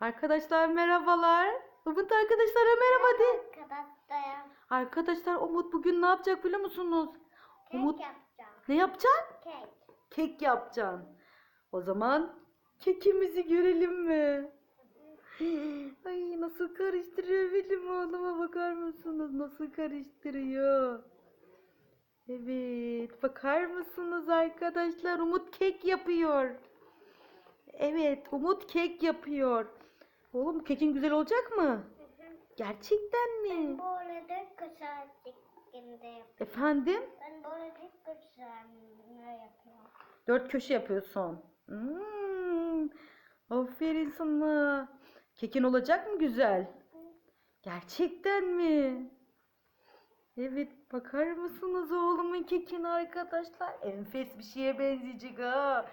Arkadaşlar merhabalar. Umut arkadaşlara merhaba de. Arkadaşlar Arkadaşlar Umut bugün ne yapacak biliyor musunuz? kek Umut yapacağım. ne yapacaksın? Kek. Kek yapacaksın. O zaman kekimizi görelim mi? Ay nasıl karıştırıyor benim oğluma bakar mısınız? Nasıl karıştırıyor? Evet bakar mısınız arkadaşlar? Umut kek yapıyor. Evet Umut kek yapıyor. Oğlum kekin güzel olacak mı? Gerçekten mi? Böyle de güzel şeklinde yapıyorum. Efendim? Ben böyle de güzel yapıyorum. Dört köşe yapıyorsun. Hmm, aferin sana. Kekin olacak mı güzel? Gerçekten mi? Evet bakar mısınız oğlumun kekine arkadaşlar? Enfes bir şeye benzeyecek ha.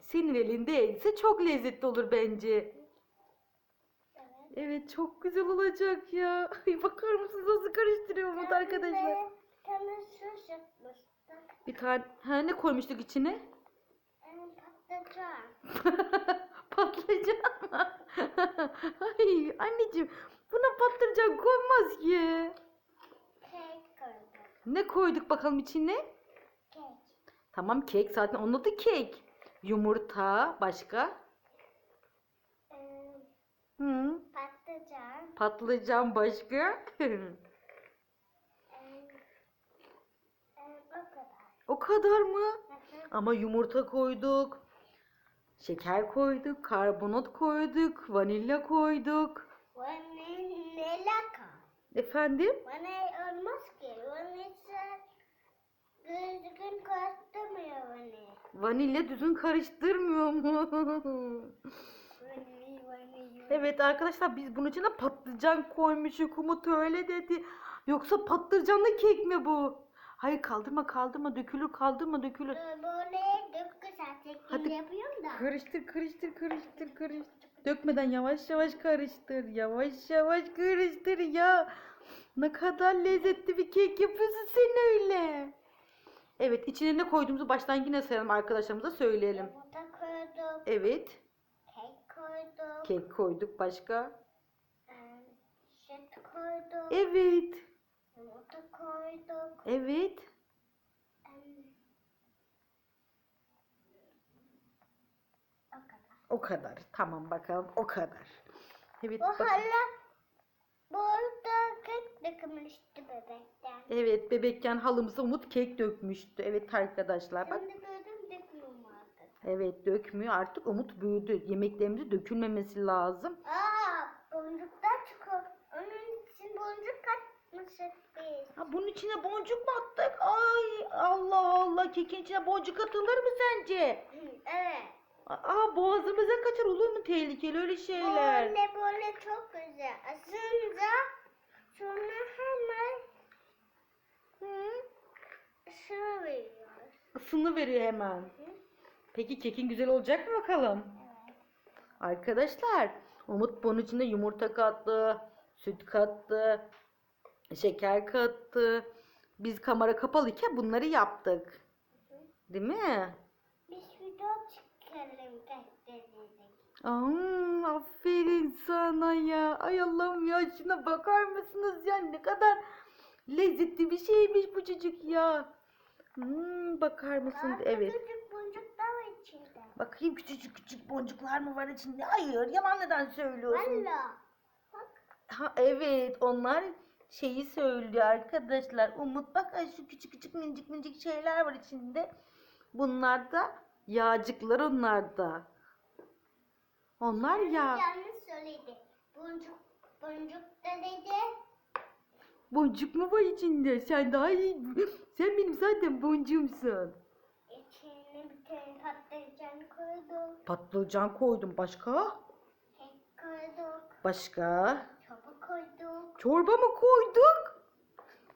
Senin elindeyse çok lezzetli olur bence. Evet. Çok güzel olacak ya. Ay, bakar mısınız nasıl karıştırıyor Umut arkadaşlar? Bir tane sos yapmıştık. Bir tane ha, ne koymuştuk içine? Ee, patlıcan. Patlıcan mı? Ay anneciğim buna patlıcan koymaz ki. Kek koyduk. Ne koyduk bakalım içine? Kek. Tamam kek zaten onun adı kek. Yumurta başka? Hı, patlıcan. başka? O kadar. mı? Hı hı. Ama yumurta koyduk. Şeker koyduk, karbonat koyduk, vanilya koyduk. Vanilya Efendim? Bana olmaz ki. Vanilya düzgün karıştırmıyor beni. Vanilya düzgün karıştırmıyor mu? Evet arkadaşlar biz bunun içine patlıcan koymuşuz. Umut öyle dedi. Yoksa patlıcanlı kek mi bu? Hayır kaldırma kaldırma dökülür kaldırma dökülür. Ee, Böyle dök güzel şekilde Hadi. yapıyorum da. Karıştır karıştır karıştır karıştır. Dökmeden yavaş yavaş karıştır. Yavaş yavaş karıştır ya. Ne kadar lezzetli bir kek yapıyorsun sen öyle. Evet içine ne koyduğumuzu baştan yine sayalım arkadaşlarımıza söyleyelim. Yumurta koyduk. Evet. Kek koyduk başka. Süt koyduk. Evet Yumurta koyduk. evet. O kadar. Tamam bakalım o kadar. Evet Bu bak- hala burada kek dökülmüştü bebekten. Evet bebekken halımıza Umut kek dökmüştü. Evet arkadaşlar bak. Şimdi. Evet dökmüyor artık Umut büyüdü. Yemeklerimizi dökülmemesi lazım. Aa, boncuklar çıkıyor. Onun için boncuk katmışız biz. Ha bunun içine boncuk mu attık? Ay Allah Allah kekin içine boncuk atılır mı sence? Evet. Aa boğazımıza kaçar olur mu tehlikeli öyle şeyler? Böyle böyle çok güzel. Asınca sonra hemen Hı? şunu veriyoruz. Isını veriyor hemen. Hı? Peki kekin güzel olacak mı bakalım? Evet. Arkadaşlar Umut bunun içine yumurta kattı, süt kattı, şeker kattı. Biz kamera kapalıyken bunları yaptık. Değil mi? Biz video çıkaralım. Aa, aferin sana ya. Ay Allah'ım ya şuna bakar mısınız ya ne kadar lezzetli bir şeymiş bu çocuk ya. Hmm, bakar mısınız? Evet. İçinde. Bakayım küçücük küçük boncuklar mı var içinde? Hayır, yalan neden söylüyorsun? Valla. Bak. Ha evet onlar şeyi söylüyor arkadaşlar. Umut bak ay şu küçük küçük minicik minicik şeyler var içinde. Bunlar da yağcıklar onlar da. Onlar yağ. Yanlış söyledi. Boncuk, boncuk da dedi. Boncuk mu var içinde? Sen daha iyi. Sen benim zaten boncuğumsun. Bir tane patlıcan koyduk. Patlıcan koydum. Başka? Kek koyduk. Başka? Çorba koyduk. Çorba mı koyduk?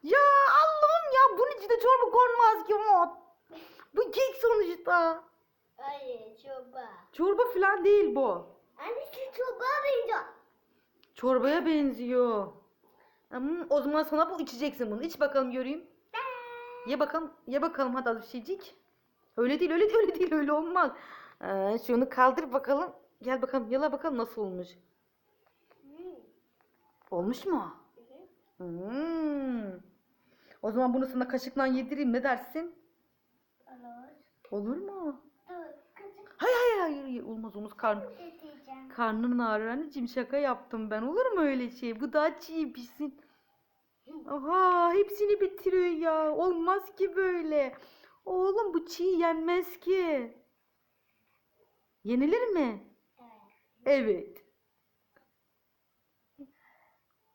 Ya Allah'ım ya bunun içinde çorba konmaz ki Umut. Bu kek sonuçta. Hayır çorba. Çorba falan değil bu. Anne şu çorba benziyor. Çorbaya benziyor. Hmm, o zaman sana bu içeceksin bunu. İç bakalım göreyim. Ye bakalım. Ye bakalım hadi az bir şeycik. Öyle değil öyle değil öyle değil öyle olmaz. Ee, şunu kaldır bakalım. Gel bakalım yala bakalım nasıl olmuş. Olmuş mu? Hı hı. Hmm. O zaman bunu sana kaşıkla yedireyim ne dersin? Olur. Olur mu? Hayır hayır hayır, hayır. olmaz olmaz karn karnın ağrır anneciğim şaka yaptım ben olur mu öyle şey? Bu daha çiğ pişsin. Aha hepsini bitiriyor ya. Olmaz ki böyle. Oğlum bu çiğ yenmez ki. Yenilir mi? Evet. Evet.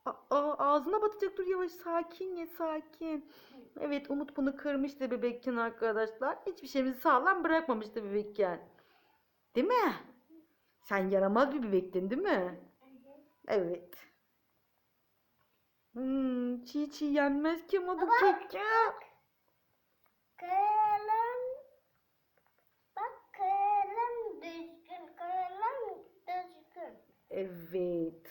Aa, ağzına batacak dur yavaş sakin ye sakin. Evet Umut bunu kırmıştı bebekken arkadaşlar. Hiçbir şeyimizi sağlam bırakmamıştı bebekken. Değil mi? Sen yaramaz bir bebektin değil mi? Evet. Hmm, çiğ çiğ yenmez ki ama bu Baba, ya. Kalem. Kalem düzgün. Kalem düzgün. Evet.